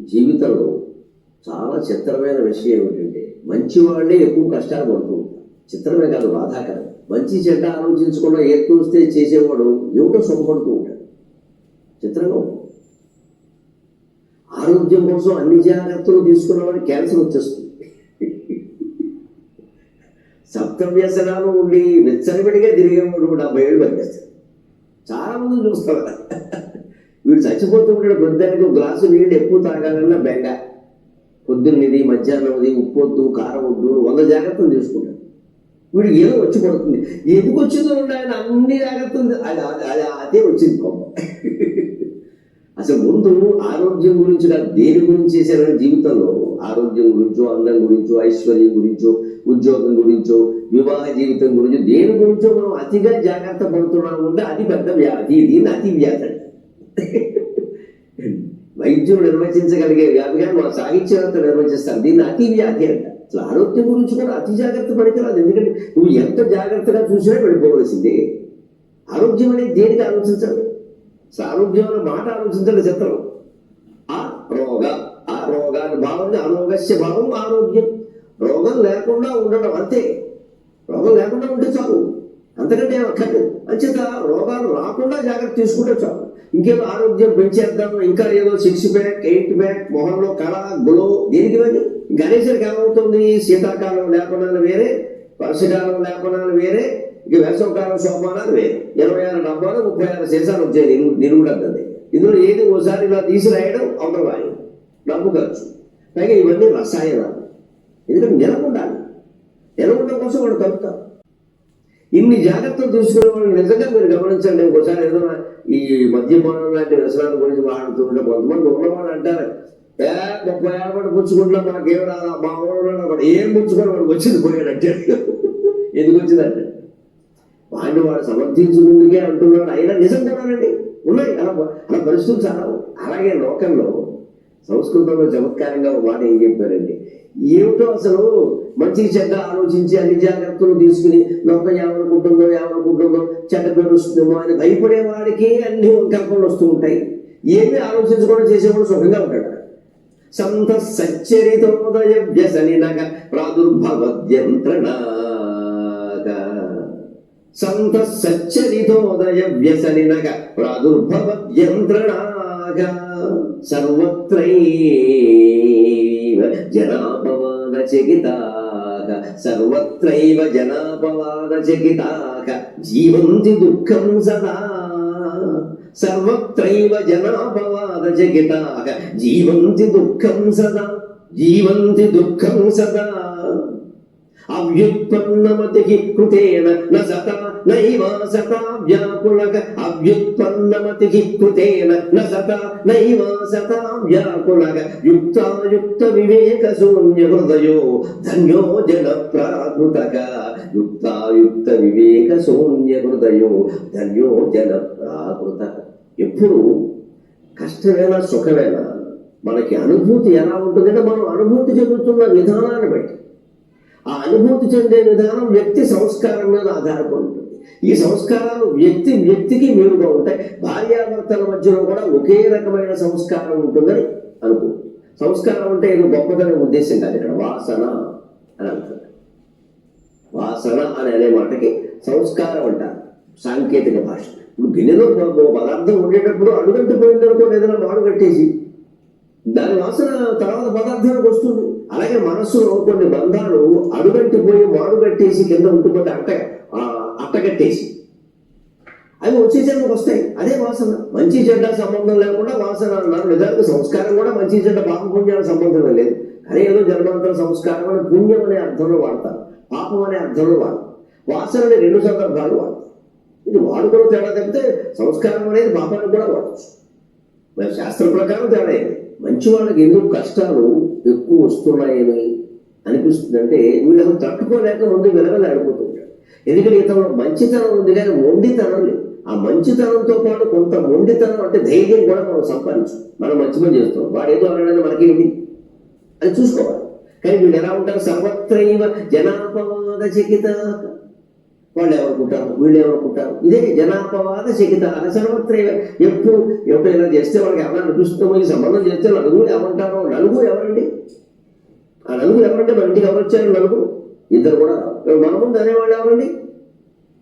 జీవితంలో చాలా చిత్రమైన విషయం ఏమిటంటే మంచివాళ్ళే ఎక్కువ కష్టాలు పడుతూ ఉంటారు. చిత్రమే కాదు బాధాకరం. మంచి చెడ్డ ఆలోచించకుండా ఏ చూస్తే చేసేవాడు ఏమిటో సుఖపడుతూ ఉంటాడు. చిత్రంగా ఆరోగ్యం కోసం అన్ని జాగ్రత్తలు తీసుకున్నవాడు క్యాన్సర్ వచ్చేస్తుంది. సప్తవ్యసనాలు ఉండి వెచ్చనిపడిగా తిరిగేవాడు డెబ్బై ఏళ్ళు పనిచేస్తాడు. చాలా మంది చూస్తారు. వీడు చచ్చిపోతుంటాడు ఉంటాడు గ్లాసు నీళ్ళు ఎక్కువ తాగాలన్నా బెండ పొద్దున్నది మధ్యాహ్నంది ఉప్పు వద్దు కారం వద్దు వంద జాగ్రత్తలు తీసుకుంటాడు. వీడికి ఏదో వచ్చి పడుతుంది. ఎందుకు వచ్చిందో ఉండే ఆయన అన్ని జాగ్రత్తలు అది అది- అదే వచ్చింది కోపం అసలు ముందు ఆరోగ్యం గురించి కాదు దేని గురించి చేశారని జీవితంలో ఆరోగ్యం గురించో అందం గురించో ఐశ్వర్యం గురించో ఉద్యోగం గురించో వివాహ జీవితం గురించో దేని గురించో మనం అతిగా జాగ్రత్త పడుతున్నాము అంటే అది పెద్ద వ్యాధి. దీన్ని అతి వ్యాధి వైద్యులు నిర్వచించగలిగే వ్యాధి కానీ మా సాహిత్యవేత్త నిర్వచిస్తారు. దీన్ని అతి వ్యాధి అంట. అసలు ఆరోగ్యం గురించి కూడా అతి జాగ్రత్త పడితేరాదు. ఎందుకంటే నువ్వు ఎంత జాగ్రత్తగా చూసినా వెళ్ళిపోవలసిందే. ఆరోగ్యం అనేది దేనికి ఆలోచించాలి? అసలు ఆరోగ్యం అనే మాట ఆలోచించాలి చిత్రం ఆ రోగ ఆ రోగాన్ని భావం అరోగస్య భావం ఆరోగ్యం. రోగం లేకుండా ఉండడం అంతే. రోగం లేకుండా ఉంటే చాలు. అంతకంటే ఏమక్కర్లేదు అంచేత రోగాలు రాకుండా జాగ్రత్త తీసుకుంటే చాలు. ఇంకేదో ఆరోగ్యం పెంచేద్దాం ఇంకా ఏదో సిక్స్ బ్యాక్ ఎయిట్ బ్యాక్ మొహంలో కళ గ్లో దేనికి ఇవన్నీ? గణేశుడికి ఏమవుతుంది శీతాకాలం లేపనాలు వేరే వర్షకాలం లేపనాలు వేరే ఇక వేసవకాలం సోమానాలు వేరే. ఇరవై ఆరు డబ్బాలు ముప్పై ఆరు సీసాలు వచ్చాయి నిలువు ఇందులో ఏది ఓసారి ఇలా తీసిరాయడం రాయడం డబ్బు ఖర్చు. పైగా ఇవన్నీ రసాయనాలు. ఎందుకంటే నిలబడాలి. నిలబడడం కోసం వాడు కలుపుతారు. ఇన్ని జాగ్రత్తలు తీసుకునే వాళ్ళు నిజంగా మీరు గమనించండి. ఒకసారి ఏదైనా ఈ మద్యపానం లాంటి వ్యసనాల గురించి మాట్లాడుతుంటే కొంతమంది ఉన్నవాళ్ళు అంటారు ఏ ముప్పై ఏళ్ళ పాటు పుచ్చుకుంటున్నా మాకేం రాదా మా ఊళ్ళో ఏం పుచ్చుకొని వాడికి వచ్చింది పోయాడంటే ఎందుకు వచ్చిందంటే వాడిని వాడు సమర్థించుకుందుకే అంటున్నాడు. అయినా నిజం కూడానండి ఉన్నాయి అలా అలా పరిస్థితులు చాలా అలాగే లోకంలో సంస్కృతంలో చమత్కారంగా ఒక మాట ఏం చెప్పారండి ఏమిటో అసలు మంచి చెడ్డ ఆలోచించి అన్ని జాగ్రత్తలు తీసుకుని లోకం ఏమనుకుంటుందో ఏమనుకుంటుందో చెడ్డ పేరు వస్తుందేమో అని భయపడే వాడికి అన్ని కల్పనలు వస్తూ ఉంటాయి. ఏమీ ఆలోచించకుండా చేసేవాడు సుఖంగా ఉంటాడు. సంత సచ్చరితోదయ వ్యసనినగ ప్రాదుర్భవద్యంత్రణాగ. సంత సచ్చరితోదయ వ్యసనినగ ప్రాదుర్భవద్యంత్రణాగ. సర్వత్రైవ జనాభవ చకితాక సర్వత్రైవ జనాపవాద చకితాక జీవంతి దుఃఖం సదా. సర్వత్రైవ జనాపవాద చకితాక జీవంతి దుఃఖం సదా. జీవంతి దుఃఖం సదా. అవ్యుత్పన్నమతి కృతేన న సత నైవ అవ్యుత్పన్నమతి కృతేన న సత నైవ యుక్తాయుక్త వివేక శూన్య హృదయో ధన్యో జన ప్రాకృతక యుక్తాయుక్త వివేక శూన్య హృదయో ధన్యో జన ప్రాకృతక ఎప్పుడు? కష్టమేనా సుఖమేనా? మనకి అనుభూతి ఎలా ఉంటుందంటే మనం అనుభూతి చెందుతున్న విధానాన్ని బట్టి. ఆ అనుభూతి చెందే విధానం వ్యక్తి సంస్కారం మీద ఆధారపడి ఉంటుంది ఈ సంస్కారాలు వ్యక్తి వ్యక్తికి మేలుగా ఉంటాయి. భార్యాభర్తల మధ్యలో కూడా ఒకే రకమైన సంస్కారం ఉంటుందని అనుకో సంస్కారం అంటే ఏదో గొప్పదనే ఉద్దేశం కాదు. ఇక్కడ వాసన అని అంటారు. వాసన అని అనే మాటకి సంస్కారం అంటారు. సాంకేతిక భాష. ఇప్పుడు గిన్నెలో పదార్థం ఉండేటప్పుడు అడుగంటిపోయిందనుకోండి ఏదైనా మాడు కట్టేసి. దాని వాసన తర్వాత పదార్థానికి వస్తుంది. అలాగే మనస్సులో కొన్ని బంధాలు అడుగంటిపోయి మాడు కట్టేసి కింద ఉంటుపోతే అట్ట ఆ, అట్టగట్టేసి. అవి వచ్చే జన్మకు వస్తాయి. అదే వాసన. మంచి చెడ్డ సంబంధం లేకుండా వాసన అన్నారు. నిజానికి సంస్కారం కూడా మంచి చెడ్డ పాపపుణ్యాల సంబంధం లేదు. కానీ ఏదో జన్మాంతర సంస్కారం అని పుణ్యం అనే అర్థంలో వాడతారు. పాపం అనే అర్థంలో వాడతారు. వాసనని రెండు సందర్భాలు వాడతారు. ఇది వాడుకోవడం తేడా తప్పితే సంస్కారం అనేది పాపానికి కూడా వాడచ్చు. మరి శాస్త్ర ప్రకారం తేడా ఏంటి? మంచి వాళ్ళకి ఎందుకు కష్టాలు ఎక్కువ వస్తున్నాయని అనిపిస్తుంది అంటే వీళ్ళకి తట్టుకోలేక ముందు విలవలాడిపోతుంటాడు ఎందుకంటే ఇతను మంచితనం ఉంది కానీ మొండితనం లేదు. ఆ మంచితనంతో పాటు కొంత మొండితనం అంటే ధైర్యం కూడా మనం సంపాదించు మనం మంచి పని చేస్తాం వాడు ఏదో అనడానికి మనకేంటి? అది చూసుకోవాలి. కానీ వీళ్ళు ఎలా ఉంటారు సర్వత్రైవ జనాపవాద చకిత వాళ్ళు ఎవరుకుంటారు వీళ్ళు ఎవరుకుంటారు ఇదే జనాపవాద శకిత సర్వత్ర ఎప్పుడు ఎప్పుడైనా చేస్తే వాళ్ళకి ఎవరైనా అనిపిస్తుందో సంబంధం చేస్తే నలుగురు ఏమంటారో నలుగురు ఎవరండి? ఆ నలుగురు ఎవరంటే మన ఇంటికి ఎవరు వచ్చారు నలుగురు? ఇద్దరు కూడా మన ముందు అనేవాళ్ళు ఎవరండి?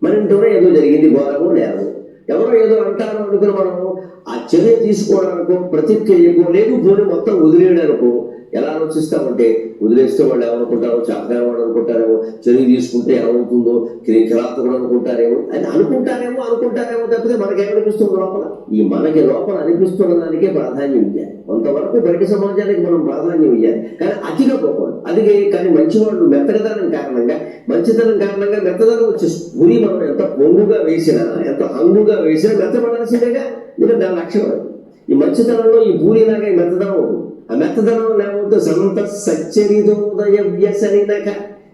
మన ఇంట్లోనే ఏదో జరిగింది ఘోరమో లేదు ఎవరో ఏదో అంటారో అనుకుని మనము ఆ చర్య తీసుకోవడానికో ప్రతిక్రియకో లేదు పోనీ మొత్తం వదిలేయడానికో ఎలా ఆలోచిస్తామంటే వదిలేస్తే వాళ్ళు ఏమనుకుంటారో చాకరాని వాడు అనుకుంటారేమో చర్య తీసుకుంటే ఏమవుతుందో కిరాతకుడు అనుకుంటారేమో అని అనుకుంటారేమో అనుకుంటారేమో తప్పితే మనకేమనిపిస్తుంది లోపల? ఈ మనకి లోపల అనిపిస్తున్న దానికే ప్రాధాన్యం ఇవ్వాలి కొంతవరకు బయట సమాజానికి మనం ప్రాధాన్యం ఇవ్వాలి కానీ అతిగా పోకూడదు అదిగే కానీ మంచివాళ్ళు మెత్తగదనం కారణంగా మంచితనం కారణంగా మెత్తదనం వచ్చేస్తుంది గురి మనం ఎంత పొంగుగా వేసినా ఎంత హంగుగా వేసినా మెత్తపడాల్సిందేగా ఇంకా దాని లక్ష్యం ఈ మంచితనంలో ఈ పూరిలాగా ఈ మెత్తదనం ఉంటుంది. మెత్తదనం లేకపోతే సంత సచ్చరిదోదయ వ్యసనినక.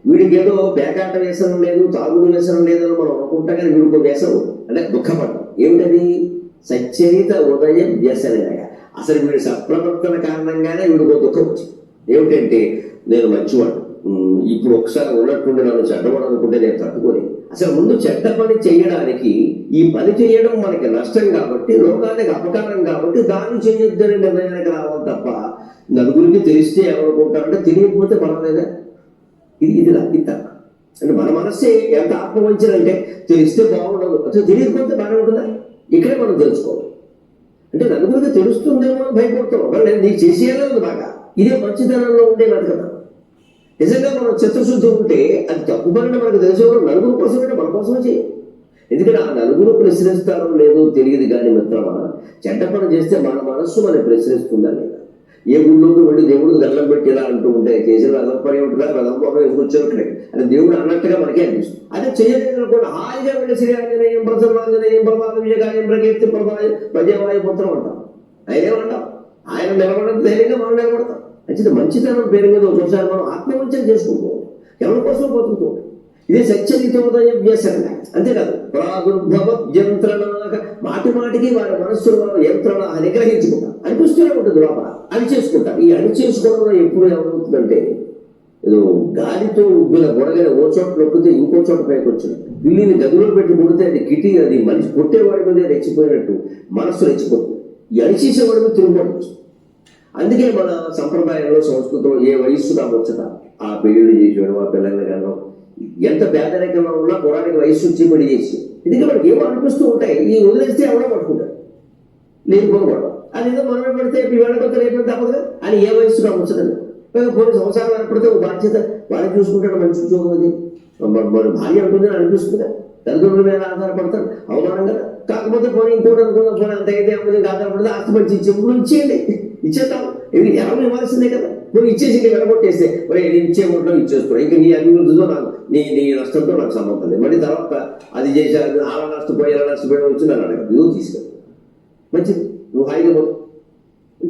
వీడికి ఏదో పేకాట వ్యసనం లేదు తాగుడు వ్యసనం లేదు అని మనం అనుకుంటా కానీ వీడికి వ్యసనం అంటే దుఃఖపడ్డం. ఏమిటది? సచ్చరిత ఉదయ వ్యసనినక. అసలు వీడి సప్రవర్తన కారణంగానే వీడికి దుఃఖం వచ్చింది. ఏమిటంటే నేను మంచివాడు ఇప్పుడు ఒకసారి ఉన్నట్టుండి నన్ను చెడ్డవాడు అనుకుంటే నేను తట్టుకొని అసలు ముందు చెడ్డ పని చేయడానికి ఈ పని చేయడం మనకి నష్టం కాబట్టి లోకానికి అపకారం కాబట్టి దాన్ని చేయొద్దని నిర్ణయానికి రావాలి తప్ప నలుగురికి తెలిస్తే ఎవరుకుంటారంటే తెలియకపోతే పర్వాలేదా ఇది ఇది ఇది అంటే మన మనస్సే ఎంత ఆత్మవంచన అంటే తెలిస్తే బాగుండదు. అసలు తెలియకపోతే బాగానే ఉంటుందా? ఇక్కడే మనం తెలుసుకోవాలి. అంటే నలుగురికి తెలుస్తుందేమో అని భయపడుతున్నాం నేను నీకు చేసేయాలి బాగా. ఇదే మంచితనంలో ఉండే కదా నిజంగా మనం చిత్తశుద్ధి ఉంటే అది తప్పు పని మనకు తెలిసే నలుగురు కోసం మన కోసమే చేయాలి ఎందుకంటే ఆ నలుగురు ప్రశ్నిస్తారో లేదో తెలియదు కానీ మిత్రమా? చెడ్డ పని చేస్తే మన మనస్సు మనం ప్రశ్నిస్తుందా లేదా? ఏ గుళ్ళోకి వెళ్ళి దేవుడికి దండం పెట్టి ఇలా అంటూ ఉంటే చేసిన రథం పని ఉంటుందా? రథం పోక వేసుకొచ్చారు ఇక్కడికి అని దేవుడు అన్నట్టుగా మనకే అనిపిస్తుంది. అదే చేయలేదు కూడా హాయిగా వెళ్ళి శ్రీ ఆంజనేయం ప్రసన్నాంజనేయం ప్రమాద విజయకాయం ప్రకీర్తి ప్రమాయ ప్రజావాయు పుత్రం అంటాం. ఆయన ఏమంటాం? ఆయన నిలబడడం ధైర్యంగా మనం నిలబడతాం. మంచిది మంచితనం పేరు మీద ఒకసారి మనం ఆత్మవంచన చేసుకుంటాం ఎవరి కోసం బతుకుతూ ఇది సత్యనితోదయ వ్యసన. అంతేకాదు ప్రాదుర్భవ యంత్రణ మాటి మాటికి వారి మనస్సులో వారి యంత్రణ నిగ్రహించుకుంటాం అనిపిస్తూనే ఉంటుంది లోపల. అని చేసుకుంటాం. ఈ అని చేసుకోవడంలో ఎప్పుడు ఏమవుతుందంటే ఏదో గాలితో ఉబ్బిన గొడగని ఓ చోట నొక్కితే ఇంకో చోట పైకి వచ్చినట్టు. పిల్లిని గదిలో పెట్టి కొడితే అది కిటి అది మనిషి కొట్టేవాడి మీద రెచ్చిపోయినట్టు మనస్సు రెచ్చిపోతుంది. ఈ అణిచేసేవాడి మీద తిరుగుబాటు అందుకే మన సంప్రదాయంలో సంస్కృతంలో ఏ వయస్సు నా ముచ్చట ఆ పెళ్ళిళ్ళు చేసేవాడు ఆ పిల్లల్ని కానీ ఎంత పేదరికంలో ఉన్నా పురానికి వయసు వచ్చి పని చేసి. ఎందుకంటే మనకి ఏమో అనిపిస్తూ ఉంటాయి. ఈ వదిలేస్తే ఎవడో పట్టుకుంటాడు. నేను గొడవ అది ఏదో మనమే పెడితే ఇవాళ కొత్త రేపు తప్పదు అని ఏ వయసు నా కొన్ని సంవత్సరాలు ఏర్పడితే ఒక బాధ్యత వాడిని చూసుకుంటాడు మంచి ఉద్యోగం అది. మరి- భార్య ఉంటుంది అనిపిస్తుందా. తల్లిదండ్రుల మీద ఆధారపడతాడు. అవమానం కదా. కాకపోతే పోనీ ఇంకోటి అనుకున్న పోనీ అంత అయితే అమ్మది ఆధారపడితే ఆస్తి మంచి ఇచ్చే ఇప్పుడు ఇచ్చేయండి. ఇచ్చేస్తాం ఇది ఎవరు ఇవ్వాల్సిందే కదా. నువ్వు ఇచ్చేసి ఇంకా వెనకొట్టేస్తే మరి నేను ఇచ్చే ఒంట్లో ఇచ్చేస్తున్నావు ఇంకా నీ అభివృద్ధితో నాకు నీ నీ నష్టంతో నాకు సంబంధం లేదు. మళ్ళీ తర్వాత అది చేశారు అలా నష్టపోయి ఎలా నష్టపోయి వచ్చి నన్ను అడగదు నువ్వు తీసుకెళ్ళి. మంచిది. నువ్వు హాయిగా పో.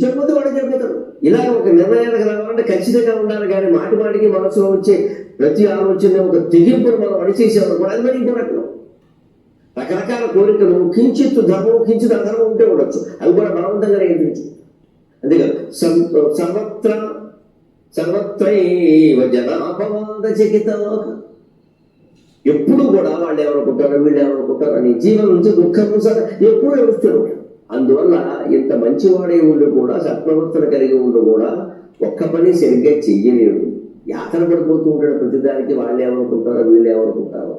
చెప్పిపోతే వాడు చెప్పిపోతాడు ఇలా ఒక నిర్ణయానికి రావాలంటే ఖచ్చితంగా ఉండాలి కానీ మాటి మాటికి మనసులో వచ్చే ప్రతి ఆలోచన ఒక తెగింపును మనం అడిచేసాము కూడా అది మరి ఇంకో రకరకాల కోరికలు కించిత్ ధర్మం కించిత్ అధర్మం ఉంటే ఉండొచ్చు. అవి కూడా బలవంతంగా నియంత్రించు అంతేకాదు సర్వత్రా సర్వత్రైవ జనాపవాద చకిత ఎప్పుడు కూడా వాళ్ళు ఏమనుకుంటారు వీళ్ళు ఏమనుకుంటారు అని జీవనం నుంచి దుఃఖం సదా ఎప్పుడు వస్తారు అందువల్ల ఇంత మంచివాడే ఉండి కూడా సత్ప్రవర్తన కలిగి ఉండి కూడా ఒక్క పని సరిగ్గా చెయ్యలేడు. యాతన పడిపోతూ ఉంటాడు ప్రతిదానికి. వాళ్ళు ఏమనుకుంటారో వీళ్ళు ఏమనుకుంటారో.